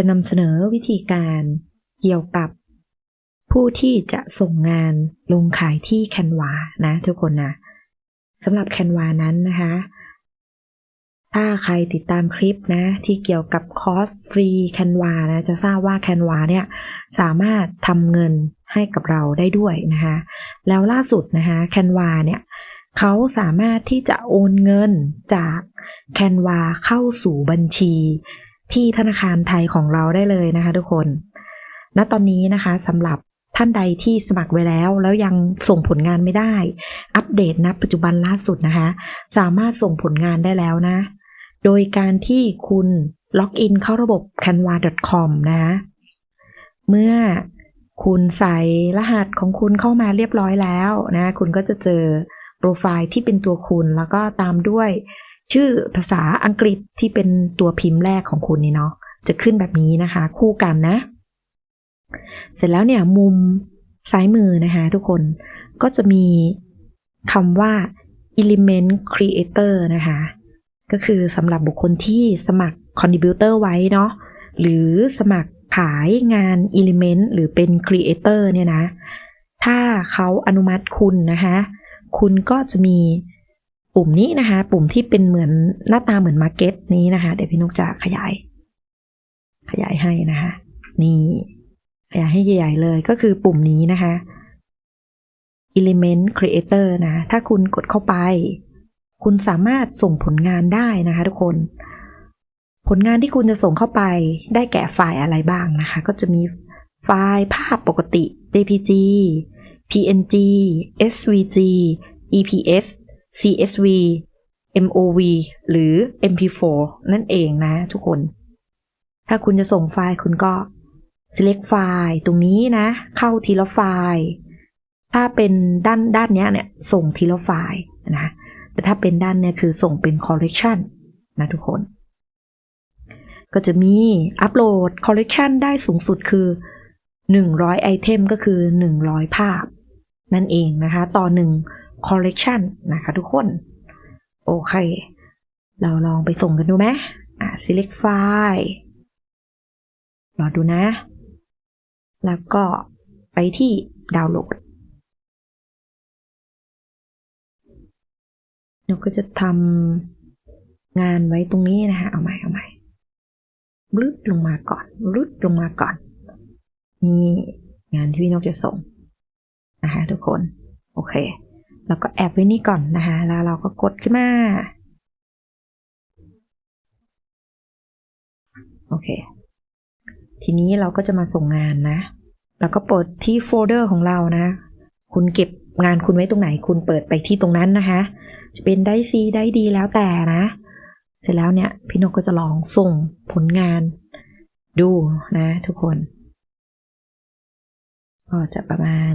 จะนำเสนอวิธีการเกี่ยวกับผู้ที่จะส่งงานลงขายที่แคนวานะทุกคนนะสำหรับแคนวานั้นนะคะ ถ้าใครติดตามคลิปนะ ที่เกี่ยวกับคอร์สฟรีแคนวานะจะทราบว่าแคนวาเนี่ยสามารถทำเงินให้กับเราได้ด้วยนะคะแล้วล่าสุดนะคะแคนวาเนี่ยเขาสามารถที่จะโอนเงินจากแคนวาเข้าสู่บัญชี ที่ธนาคารไทยของเราได้เลยนะคะทุกคน ณ ตอนนี้นะคะสำหรับท่านใดที่สมัครไว้แล้ว แล้วยังส่งผลงานไม่ได้ อัปเดตณปัจจุบันล่าสุดนะคะ สามารถส่งผลงานได้แล้วนะ โดยการที่คุณล็อกอินเข้าระบบ canva.com นะเมื่อคุณใส่รหัสของคุณเข้ามาเรียบร้อยแล้วนะ คุณก็จะเจอโปรไฟล์ที่เป็นตัวคุณ แล้วก็ตามด้วย ชื่อภาษาอังกฤษที่เป็นตัวพิมพ์แรกของคุณนี่เนาะจะขึ้นแบบนี้นะคะ คู่กันนะ เสร็จแล้วเนี่ยมุมซ้ายมือนะคะทุกคนก็จะมีคำว่า element creator นะคะ ก็คือสำหรับบุคคลที่สมัคร contributor ไว้เนาะหรือสมัครขายงาน element หรือเป็น creator เนี่ยนะ ถ้าเขาอนุมัติคุณนะคะ คุณก็จะมี ปุ่มนี้นะคะ ปุ่มที่เป็นเหมือนหน้าตาเหมือน market นี้นะคะ เดี๋ยวพี่นกจะขยาย ขยายให้นะคะ นี่ขยายให้ใหญ่ๆเลยก็คือปุ่มนี้นะคะ element creator นะ ถ้าคุณกดเข้าไป คุณสามารถส่งผลงานได้นะคะทุกคน ผลงานที่คุณจะส่งเข้าไปได้แก่ไฟล์อะไรบ้างนะคะ ก็จะมีไฟล์ภาพปกติ JPG PNG SVG EPS CSV MOV หรือ MP4 นั่นเองนะทุกคน ถ้าคุณจะส่งไฟล์คุณก็ select ไฟล์ตรงนี้นะ เข้าทีละไฟล์ ถ้าเป็นด้านด้านเนี้ยเนี่ยส่งทีละไฟล์นะ แต่ถ้าเป็นด้านเนี่ยคือส่งเป็น collection นะทุกคน ก็จะมีอัปโหลด collection ได้สูงสุดคือ 100ไอเทมก็คือ 100 ภาพ นั่นเองนะคะ ต่อ1 collection นะคะทุกคน โอเค เราลองไปส่งกันดูไหมอะ select file รอดูนะ แล้วก็ไปที่ดาวน์โหลดเราก็จะทำงานไว้ตรงนี้นะคะเอาใหม่เอาใหม่รึดลงมาก่อนรึดลงมาก่อน นี่งานที่พี่นกจะส่งนะคะทุกคน โอเค แล้วก็แอบไว้นี่ก่อนนะคะ แล้วเราก็กดขึ้นมา โอเค ทีนี้เราก็จะมาส่งงานนะ แล้วก็เปิดที่โฟลเดอร์ของเรานะ คุณเก็บงานคุณไว้ตรงไหน คุณเปิดไปที่ตรงนั้นนะคะ จะเป็นได้ซีได้ดีแล้วแต่นะ เสร็จแล้วเนี่ยพี่นกก็จะลองส่งผลงานดูนะทุกคน ก็จะประมาณ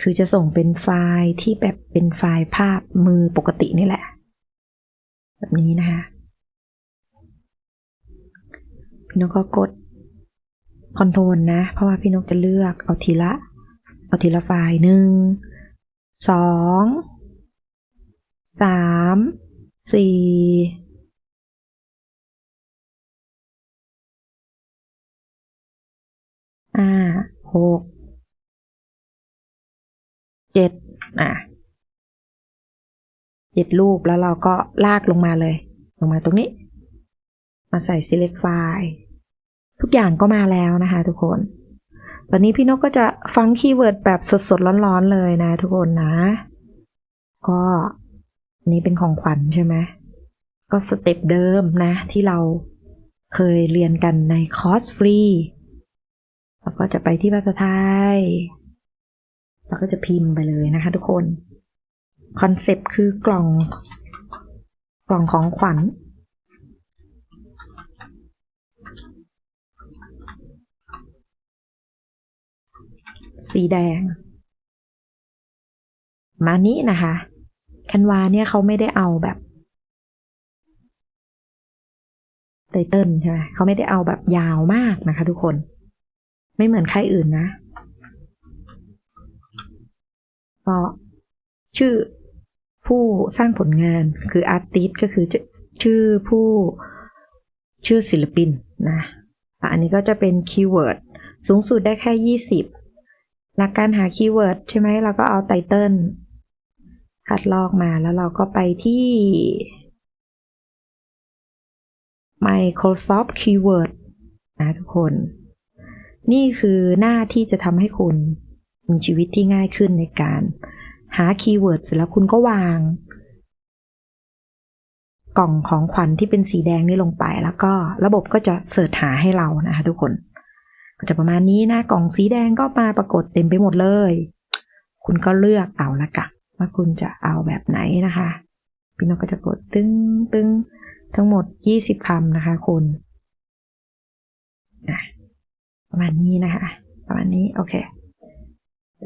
คือจะส่งเป็นไฟล์ที่แบบเป็นไฟล์ภาพมือปกตินี่แหละ แบบนี้นะคะ พี่นกก็กดคอนโทรลนะ เพราะว่าพี่นกจะเลือกเอาทีละ เอาทีละไฟล์หนึ่งสองสามสี่ห้าหก เจ็ดอะเจ็ดรูปแล้วเราก็ลากลงมาเลย ลงมาตรงนี้ มาใส่ select file ทุกอย่างก็มาแล้วนะคะทุกคน ตอนนี้พี่นกก็จะฟังคีย์เวิร์ดแบบสดๆ ร้อนๆเลยนะทุกคนนะ ก็นนี้เป็นของขวัญใช่ไหม ก็สเต็ปเดิมนะ ที่เราเคยเรียนกันในคอร์สฟรี แล้วก็จะไปที่ภาษาไทย แล้วก็จะพิมพ์ไปเลยนะคะทุกคนคอนเซปต์คือกล่อง กล่องของขวัญสีแดง มานี้นะคะแคนวาเนี่ยเขาไม่ได้เอาแบบไตเติลใช่ไหมเขาไม่ได้เอาแบบยาวมากนะคะทุกคน ไม่เหมือนใครอื่นนะ ก็ชื่อผู้สร้างผลงานคืออาร์ติสก็คือชื่อผู้ชื่อศิลปินนะอะอันนี้ก็จะเป็นคีย์เวิร์ดสูงสุดได้แค่ 20 หลักการหาคีย์เวิร์ดใช่ไหมเราก็เอาไตเติลคัดลอกมาแล้วเราก็ไปที่ Microsoft Keyword นะทุกคน นี่คือหน้าที่จะทำให้คุณ มีชีวิตที่ง่ายขึ้นในการ หาคีย์เวิร์ดเสร็จแล้วคุณก็วาง กล่องของขวัญที่เป็นสีแดงนี่ลงไปแล้วก็ระบบก็จะเสิร์ชหาให้เรานะคะทุกคนก็จะประมาณนี้นะกล่องสีแดงก็มาปรากฏเต็มไปหมดเลย คุณก็เลือกเอาละกันว่าคุณจะเอาแบบไหนนะคะพี่นกก็จะกดตึ้งตึ้งทั้งหมด 20คำนะคะคุณนประมาณนี้นะคะ ประมาณนี้ โอเค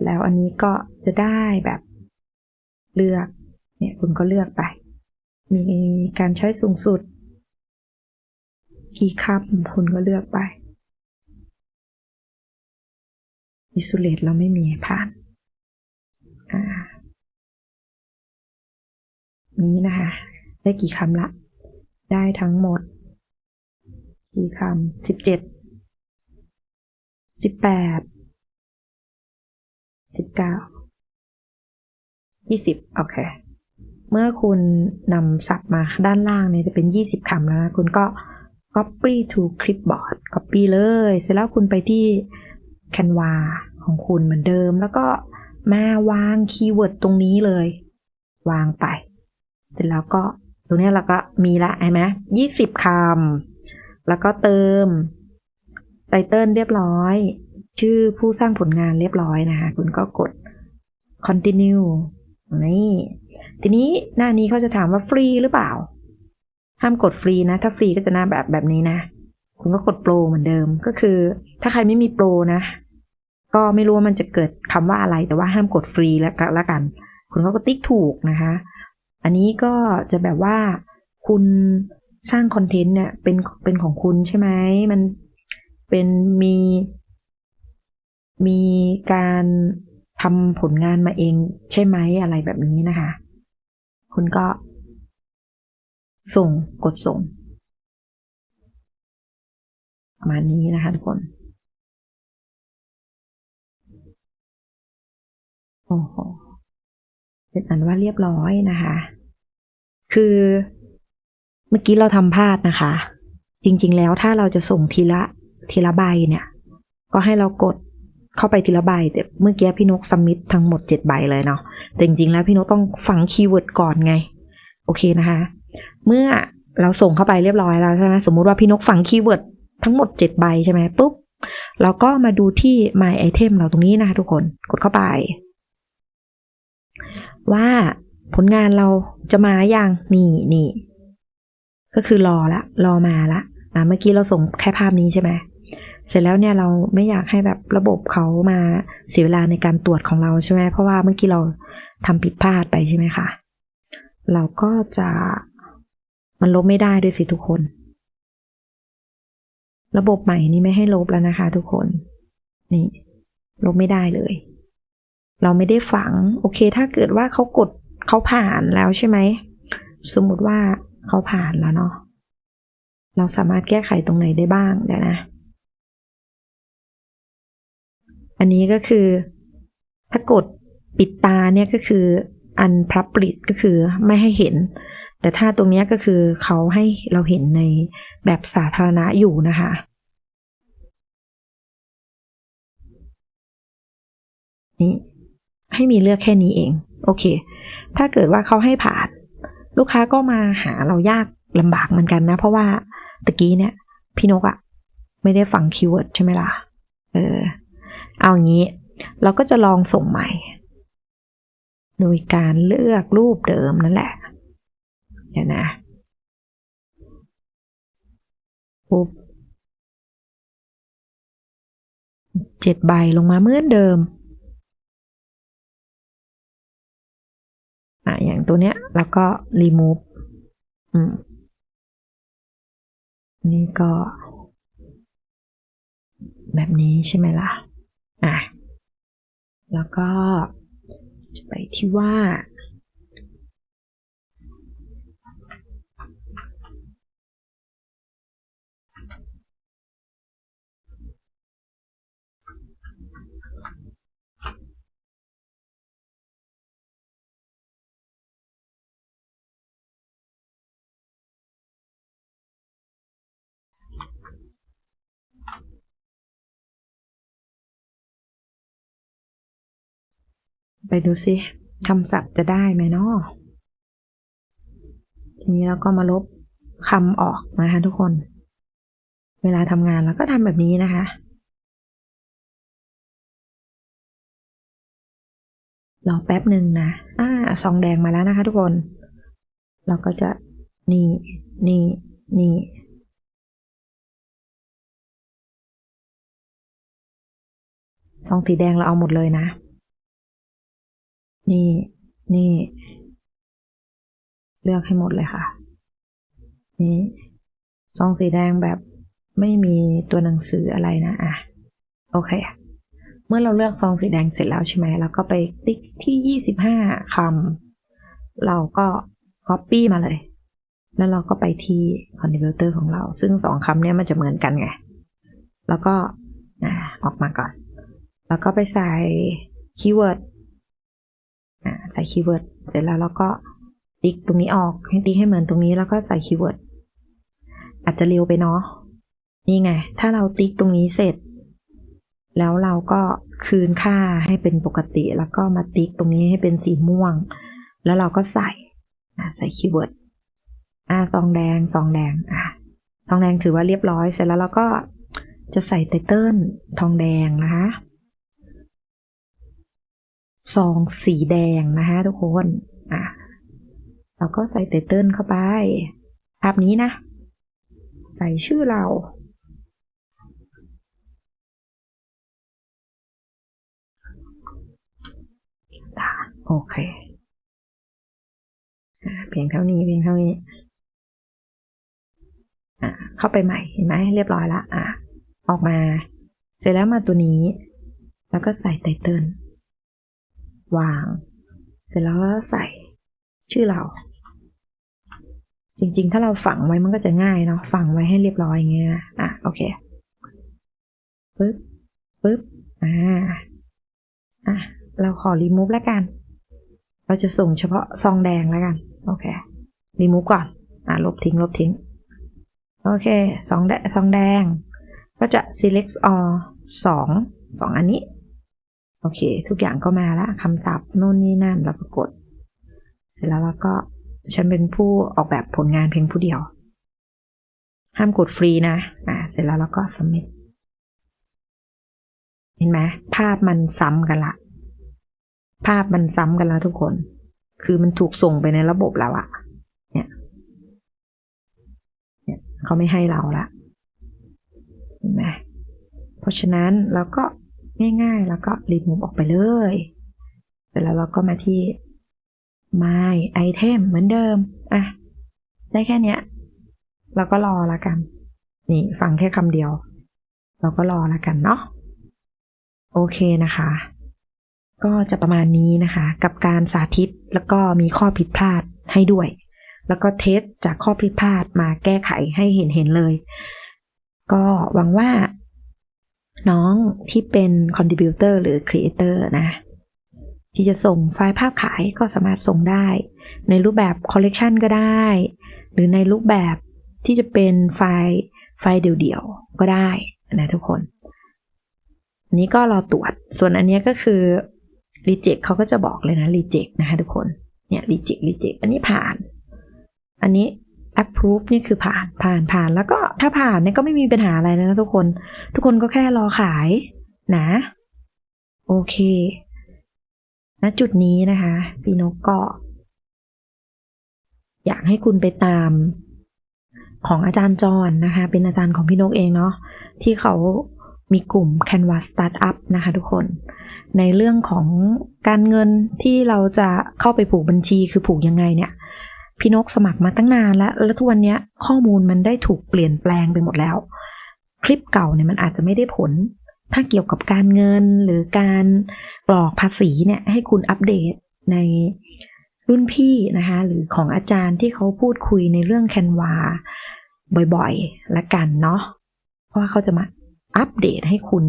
แล้วอันนี้ก็จะได้แบบเลือก เนี่ยคุณก็เลือกไป มีการใช้สูงสุด กี่คำคุณก็เลือกไปอิสุเลตเราไม่มีให้ผ่านอ่านี้นะคะ ได้กี่คำละ ได้ทั้งหมด กี่คำสิบเจ็ดสิบแปด สิบเก้ายี่สิบโอเค เมื่อคุณนำศัพท์มาด้านล่างเนี่ยจะเป็นยี่สิบคำแล้วนะ คุณก็ copy to clipboard copy เลย เสร็จแล้วคุณไปที่ Canva ของคุณเหมือนเดิม แล้วก็มาวางคีย์เวิร์ดตรงนี้เลย วางไป เสร็จแล้วก็ตรงนี้เราก็มีละเห็นไหมยี่สิบคำ แล้วก็เติมไตเติลเรียบร้อย ชื่อผู้สร้างผลงานเรียบร้อยนะคะ คุณก็กด continue นี่ทีนี้หน้านี้เขาจะถามว่าฟรีหรือเปล่า ห้ามกดฟรีนะ ถ้าฟรีก็จะหน้าแบบแบบนี้นะ คุณก็กดโปรเหมือนเดิมก็คือ ถ้าใครไม่มีโปรนะ ก็ไม่รู้ว่ามันจะเกิดคำว่าอะไรแต่ว่าห้ามกดฟรีแล้วแล้วกัน คุณก็ติ๊กถูกนะคะ อันนี้ก็จะแบบว่าคุณสร้างคอนเทนต์เนี่ยเป็นเป็นของคุณใช่ไหมมันเป็นมี มีการทำผลงานมาเองใช่ไหมอะไรแบบนี้นะคะ คุณก็ ส่งกดส่งประมาณนี้นะคะทุกคนโอ้โหเป็นอันว่าเรียบร้อยนะคะ คือเมื่อกี้เราทำพลาดนะคะ จริงๆแล้วถ้าเราจะส่งทีละทีละใบเนี่ย ก็ให้เรากด เข้าไปทีละใบแต่เมื่อกี้พี่นกสมิธทั้งหมดเจ็ดใบเลยเนาะแต่จริงๆแล้วพี่นกต้องฝังคีย์เวิร์ดก่อนไง โอเคนะคะ เมื่อเราส่งเข้าไปเรียบร้อยแล้วใช่ไหมสมมุติว่าพี่นกฝังคีย์เวิร์ดทั้งหมดเจ็ดใบใช่ไหมปุ๊บเราก็มาดูที่ my item เราตรงนี้นะคะทุกคนกดเข้าไป ว่าผลงานเราจะมาอย่างนี่นี่ก็คือรอละ รอมาละอ่าเมื่อกี้เราส่งแค่ภาพนี้ใช่ไหม เสร็จแล้วเนี่ยเราไม่อยากให้แบบระบบเขามาเสียเวลาในการตรวจของเราใช่ไหมเพราะว่าเมื่อกี้เราทำผิดพลาดไปใช่ไหมคะเราก็จะมันลบไม่ได้ด้วยสิทุกคน ระบบใหม่นี้ไม่ให้ลบแล้วนะคะทุกคนนี่ลบไม่ได้เลย เราไม่ได้ฝัง โอเค ถ้าเกิดว่าเขากดเขาผ่านแล้วใช่ไหม สมมุติว่าเขาผ่านแล้วเนาะเราสามารถแก้ไขตรงไหนได้บ้างเดี๋ยวนะ อันนี้ก็คือถ้ากดปิดตาเนี่ยก็คืออันพลับปริดก็คือไม่ให้เห็น แต่ถ้าตรงนี้ก็คือเขาให้เราเห็นในแบบสาธารณะอยู่นะคะ นี่ให้มีเลือกแค่นี้เอง โอเค ถ้าเกิดว่าเขาให้ผ่าน ลูกค้าก็มาหาเรายากลำบากเหมือนกันนะ เพราะว่าตะกี้เนี่ย พี่นกอะไม่ได้ฟังคีย์เวิร์ดใช่ไหมล่ะ เออ เอางี้ เราก็จะลองส่งใหม่ โดยการเลือกรูปเดิมนั่นแหละเดี๋ยวนะปุ๊บเจ็ดใบลงมาเหมือนเดิมอะอย่างตัวเนี้ย แล้วก็ remove อืมนี่ก็ แบบนี้ใช่ไหมล่ะ อะแล้วก็จะไปที่ว่า ไปดูสิคำศัพท์จะได้ไหมเนาะทีนี้เราก็มาลบคำออกนะคะทุกคน เวลาทำงานเราก็ทำแบบนี้นะคะ รอแป๊บหนึ่งนะ อ่าซองแดงมาแล้วนะคะทุกคน เราก็จะนี่นี่นี่ซองสีแดงเราเอาหมดเลยนะ นี่ นี่ เลือกให้หมดเลยค่ะ นี่ซองสีแดงแบบไม่มีตัวหนังสืออะไรนะ อะ โอเค เมื่อเราเลือกซองสีแดงเสร็จแล้วใช่ไหมเราก็ไปติ๊กที่ 25คำเราก็ Copy มาเลย แล้วเราก็ไปที่ Contributor ของเรา ซึ่งสองคำเนี้ยมันจะเหมือนกันไง แล้วก็ออกมาก่อน แล้วก็ไปใส่คีย์เวิร์ด ใส่คีย์เวิร์ดเสร็จแล้วเราก็ติ๊กตรงนี้ออกให้ติ๊กให้เหมือนตรงนี้แล้วก็ใส่คีย์เวิร์ดอาจจะเร็วไปเนาะนี่ไง ถ้าเราติ๊กตรงนี้เสร็จ แล้วเราก็คืนค่าให้เป็นปกติ แล้วก็มาติ๊กตรงนี้ให้เป็นสีม่วง แล้วเราก็ใส่ใส่คีย์เวิร์ดอ่าซองแดงซองแดงอ่าซองแดงถือว่าเรียบร้อยเสร็จแล้วเราก็จะใส่ไตเติ้ลทองแดงนะคะ ซองสีแดงนะคะทุกคนอะเราก็ใส่ไตเติ้ลเข้าไป ภาพนี้นะ ใส่ชื่อเรา โอเคอเพียงเท่านี้เพียงเท่านี้เข้าไปใหม่เห็นไหมเรียบร้อยละอะ ออกมา เสร็จแล้วมาตัวนี้ แล้วก็ใส่ไตเติ้ล วาง เสร็จแล้วก็ใส่ชื่อเรา จริงๆ ถ้าเราฝังไว้มันก็จะง่ายเนาะฝังไว้ให้เรียบร้อยอย่างเงี้ยอะโอเคปึ๊บปึ๊บอ่าอะเราขอรีมูฟแล้วกัน เราจะส่งเฉพาะซองแดงแล้วกัน โอเครีมูฟก่อน อะลบทิ้งลบทิ้ง โอเคสองแดงซองแดง ก็จะ select all สองสองอันนี้ โอเค ทุกอย่างก็มาแล้วคำศัพท์โน่นนี่นั่นเราก็กดเสร็จแล้วเราก็ฉันเป็นผู้ออกแบบผลงานเพียงผู้เดียว ห้ามกดฟรีนะอ่าเสร็จแล้วเราก็ submit เห็นไหมภาพมันซ้ำกันละ ภาพมันซ้ำกันแล้วทุกคน คือมันถูกส่งไปในระบบแล้วอะเนี่ยเนี่ยเขาไม่ให้เราละเห็นไหมเพราะฉะนั้นเราก็ ง่ายๆ แล้วก็รีมูฟออกไปเลยเสร็จแล้วเราก็มาที่ My Item เหมือนเดิม อะ ได้แค่เนี้ย เราก็รอละกัน นี่ฟังแค่คำเดียว เราก็รอละกันเนาะ โอเคนะคะ ก็จะประมาณนี้นะคะ กับการสาธิตแล้วก็มีข้อผิดพลาดให้ด้วย แล้วก็เทสจากข้อผิดพลาดมาแก้ไขให้เห็นเห็นเลย ก็หวังว่า น้องที่เป็น contributor หรือ creator นะ ที่จะส่งไฟล์ภาพขายก็สามารถส่งได้ ในรูปแบบ collection ก็ได้ หรือในรูปแบบที่จะเป็นไฟล์ไฟล์เดี่ยวๆก็ได้นะทุกคนอันนี้ก็รอตรวจ ส่วนอันนี้ก็คือ reject เขาก็จะบอกเลยนะ reject นะคะทุกคน เนี่ย reject reject อันนี้ผ่าน อันนี้ approve นี่คือผ่านผ่านผ่านแล้วก็ถ้าผ่านเนี่ยก็ไม่มีปัญหาอะไรนะทุกคน ทุกคนก็แค่รอขายนะ โอเคณจุดนี้นะคะพี่นกก็ อยากให้คุณไปตามของอาจารย์จอนนะคะ เป็นอาจารย์ของพี่นกเองเนาะที่เขามีกลุ่ม Canvas Startup นะคะทุกคน ในเรื่องของการเงินที่เราจะเข้าไปผูกบัญชีคือผูกยังไงเนี่ย พี่นกสมัครมาตั้งนานแล้ว แล้วทุกวันนี้ข้อมูลมันได้ถูกเปลี่ยนแปลงไปหมดแล้ว คลิปเก่าเนี่ยมันอาจจะไม่ได้ผล ถ้าเกี่ยวกับการเงินหรือการกรอกภาษีเนี่ยให้คุณอัปเดตในรุ่นพี่นะคะหรือของอาจารย์ที่เขาพูดคุยในเรื่องแคนวาบ่อยๆละกันเนาะเพราะว่าเขาจะมาอัปเดตให้คุณ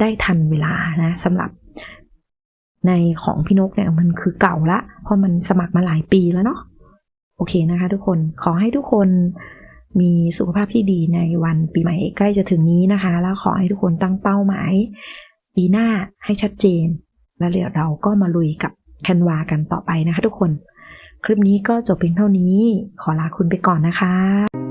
ได้ทันเวลานะสำหรับในของพี่นกเนี่ยมันคือเก่าละ เพราะมันสมัครมาหลายปีแล้วเนาะ โอเคนะคะทุกคนขอให้ทุกคนมีสุขภาพที่ดีในวันปีใหม่ใกล้จะถึงนี้นะคะ แล้วขอให้ทุกคนตั้งเป้าหมายปีหน้าให้ชัดเจน แล้วเดี๋ยวเราก็มาลุยกับแคนวากันต่อไปนะคะทุกคน คลิปนี้ก็จบเพียงเท่านี้ ขอลาคุณไปก่อนนะคะ